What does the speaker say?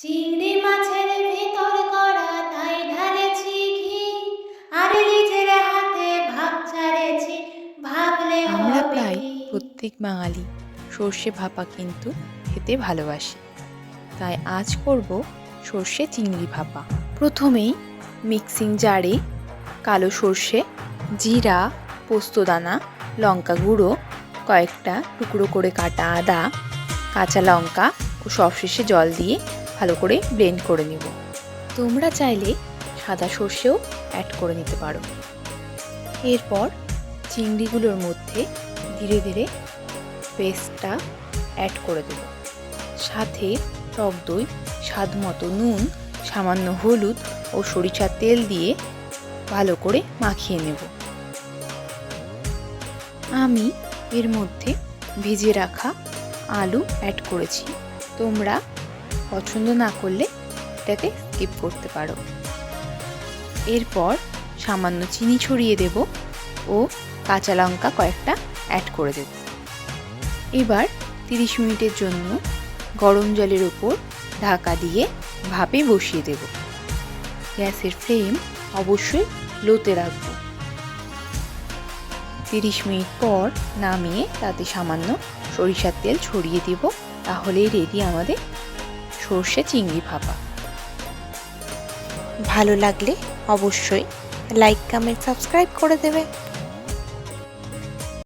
চিংড়ি মাছের ভেতর করা তাই ঢালেছি ঘি। আর নিজের হাতে ভাব ছাড়েছি ভাবলে আমরা প্রায় প্রত্যেক বাঙালি সর্ষে ভাপা কিন্তু খেতে ভালোবাসি। তাই আজ করব সর্ষে চিংড়ি ভাপা। প্রথমেই মিক্সিং জারে কালো সর্ষে জিরা পোস্তদানা লঙ্কা গুঁড়ো কয়েকটা টুকরো করে কাটা আদা কাঁচা লঙ্কা ও সবশেষে জল দিয়ে ভালো করে ব্লেন্ড করে নেব। তোমরা চাইলে সাদা সর্ষেও অ্যাড করে নিতে পারো। এরপর চিংড়িগুলোর মধ্যে ধীরে ধীরে পেস্টটা অ্যাড করে দেব। সাথে টক দই, স্বাদ মতো নুন, সামান্য হলুদ ও সরিষার তেল দিয়ে ভালো করে মাখিয়ে নেব। আমি এর মধ্যে ভেজে রাখা আলু অ্যাড করেছি। তোমরা পছন্দ না করলে এটাকে স্কিপ করতে পারো। এরপর সামান্য চিনি ছড়িয়ে দেব ও কাঁচা লঙ্কা কয়েকটা অ্যাড করে দেব। এবার তিরিশ মিনিটের জন্য গরম জলের উপর ঢাকা দিয়ে ভাপে বসিয়ে দেব। গ্যাসের ফ্লেম অবশ্যই লোতে রাখব। তিরিশ মিনিট পর নামিয়ে তাতে সামান্য সরিষার তেল ছড়িয়ে দেব, তাহলেই রেডি আমাদের সর্ষে চিংড়ি ভাপা। ভালো লাগলে অবশ্যই লাইক কমেন্ট সাবস্ক্রাইব করে দেবে।